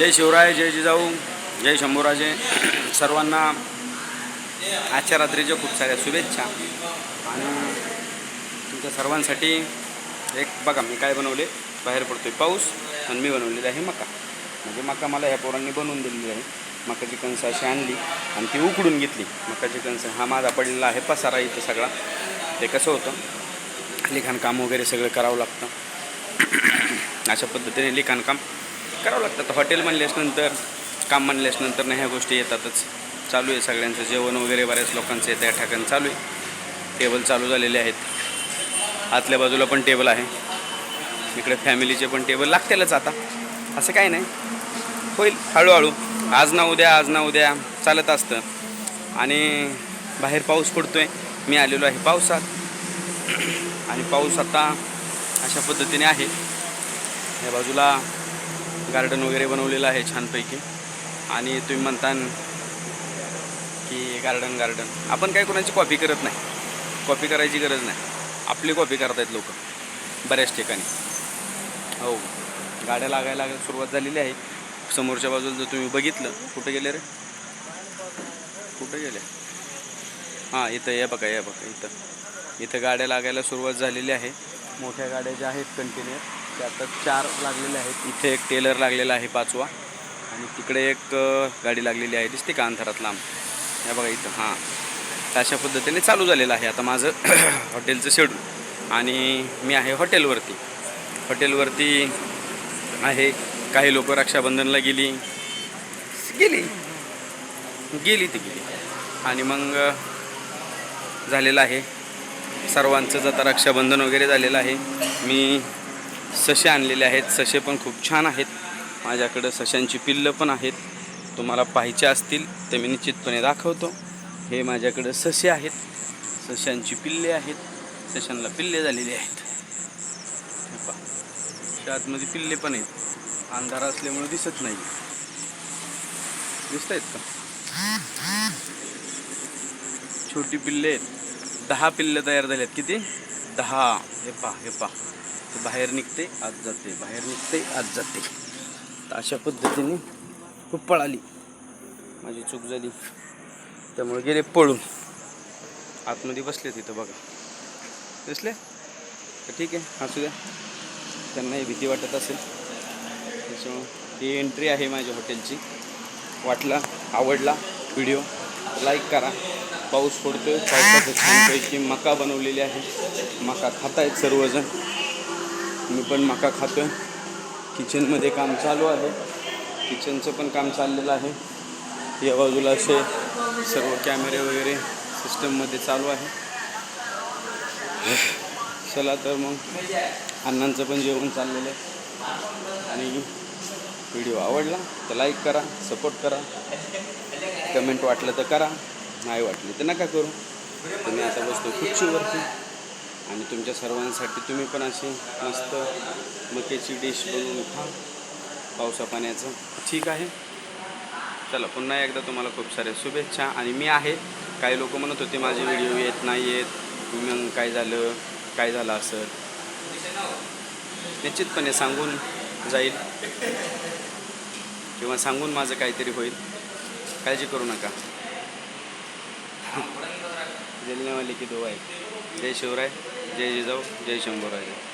जय शिवराय जय जिजाऊ जय शंभूराजे. सर्वांना आजच्या रात्रीच्या खूप साऱ्या शुभेच्छा. आणि तुमच्या सर्वांसाठी एक बघा मी काय बनवले? बाहेर पडतोय पाऊस आणि मी बनवलेलं आहे मका. म्हणजे मका मला ह्या पोरांनी बनवून दिलेली आहे. मकाची कणसं अशी आणली आणि ती उकडून घेतली. मकाची कणसं हा माझा पडलेला आहे पसारा इथं सगळा. ते कसं होतं? लिखाणकाम वगैरे सगळं करावं लागतं. अशा पद्धतीने लिखाणकाम करावं लागतात हॉटेल म्हणल्याच्यानंतर काम म्हणल्याच्यानंतर ना ह्या गोष्टी येतातच. चालू आहे सगळ्यांचं जेवण वगैरे बऱ्याच लोकांचं येतं या ठिकाणी चालू आहे. टेबल चालू झालेले आहेत. आतल्या बाजूला पण टेबल आहे. इकडे फॅमिलीचे पण टेबल लागतीलच आता. असं काही नाही. होईल हळूहळू. आज ना उद्या आज ना उद्या. चालत असतं. आणि बाहेर पाऊस पडतो आहे मी आलेलो आहे पावसात. आणि पाऊस आता अशा पद्धतीने आहे. या बाजूला गार्डन वगैरे बनवलेलं आहे छानपैकी. आणि तुम्ही म्हणता की गार्डन गार्डन आपण काय कोणाची कॉपी करत नाही. कॉपी करायची गरज नाही. आपली कॉपी करतायत लोक. बऱ्याच ठिकाणी. हो. गाड्या लागायला सुरुवात झालेली आहे. समोरच्या बाजूला जर तुम्ही बघितलं कुठे गेले रे? कुठे गेले? हां इथं या बघा या बघा इथं. इथं गाड्या लागायला सुरुवात झालेली आहे. मोठ्या गाड्या ज्या आहेत कंटिन्यू ते आता चार लागलेले आहेत. इथे एक टेलर लागलेला आहे पाचवा. आणि तिकडे एक गाडी लागलेली आहे. दिसते का अंधारात लांब? या बघा इथं. हां. तर अशा पद्धतीने चालू झालेलं आहे. आता माझं हॉटेलचं शेड्यूल आणि मी आहे हॉटेलवरती. हॉटेलवरती आहे. काही लोक रक्षाबंधनला गेली. गेली. गेली ती गेली. आणि मग झालेलं आहे. सर्वांचंच आता रक्षाबंधन वगैरे झालेलं आहे. मी ससे आणलेले आहेत. ससे पण खूप छान आहेत. माझ्याकडं सशांची पिल्लं पण आहेत. तुम्हाला पाहिजे असतील ते मी निश्चितपणे दाखवतो. हे माझ्याकडं ससे आहेत. सशांची पिल्ले आहेत. सशांना पिल्ले झालेले आहेत. हे आतमध्ये पिल्ले पण आहेत. अंधार असल्यामुळे दिसत नाही. दिसत आहेत का? छोटी पिल्ले आहेत. दहा पिल्ले तयार झाले आहेत किती? दहा. हे पा हे पा ते बाहेर निघते आत जाते. बाहेर निघते आत जाते. तर अशा पद्धतीने खूप पळाली. माझी चूक झाली. त्यामुळे गेले पळून. आतमध्ये बसले तिथं बघा. दिसले? तर ठीक आहे असू द्या. त्यांनाही भीती वाटत असेल. त्याच्यामुळं ही एंट्री आहे माझ्या हॉटेलची वाटला आवडला व्हिडिओ लाईक करा. पाऊस पडतोय पावसाचं छानपैकी मका बनवलेली आहे. मका खातायत सर्वजण. मी पण मका खातोय. किचनमध्ये काम चालू आहे. किचनचं पण काम चाललेलं आहे. या बाजूला असे सर्व कॅमेरे वगैरे सिस्टममध्ये चालू आहे. चला तर मग अण्णांचं पण जेवण चाललेलं आहे. आणि व्हिडिओ आवडला तर लाईक करा सपोर्ट करा. कमेंट वाटलं तर करा. नाही वाटली तर नका करू. तुम्ही आता बसतो खुर्चीवरती. आणि तुमच्या सर्वांसाठी तुम्ही पण अशी मस्त मक्याची डिश बनवून खा पावसा पाण्याचं. ठीक आहे. चला पुन्हा एकदा तुम्हाला खूप साऱ्या शुभेच्छा. आणि मी आहे. काही लोक म्हणत होते माझे व्हिडिओ येत नाही येत मग काय झालं? काय झालं असं? निश्चितपणे सांगून जाईल. किंवा सांगून माझं काहीतरी होईल. काळजी करू नका. जलनेवाले की दो आहे. जय शिवराय. जय जिजाऊ जय शंभूराजे.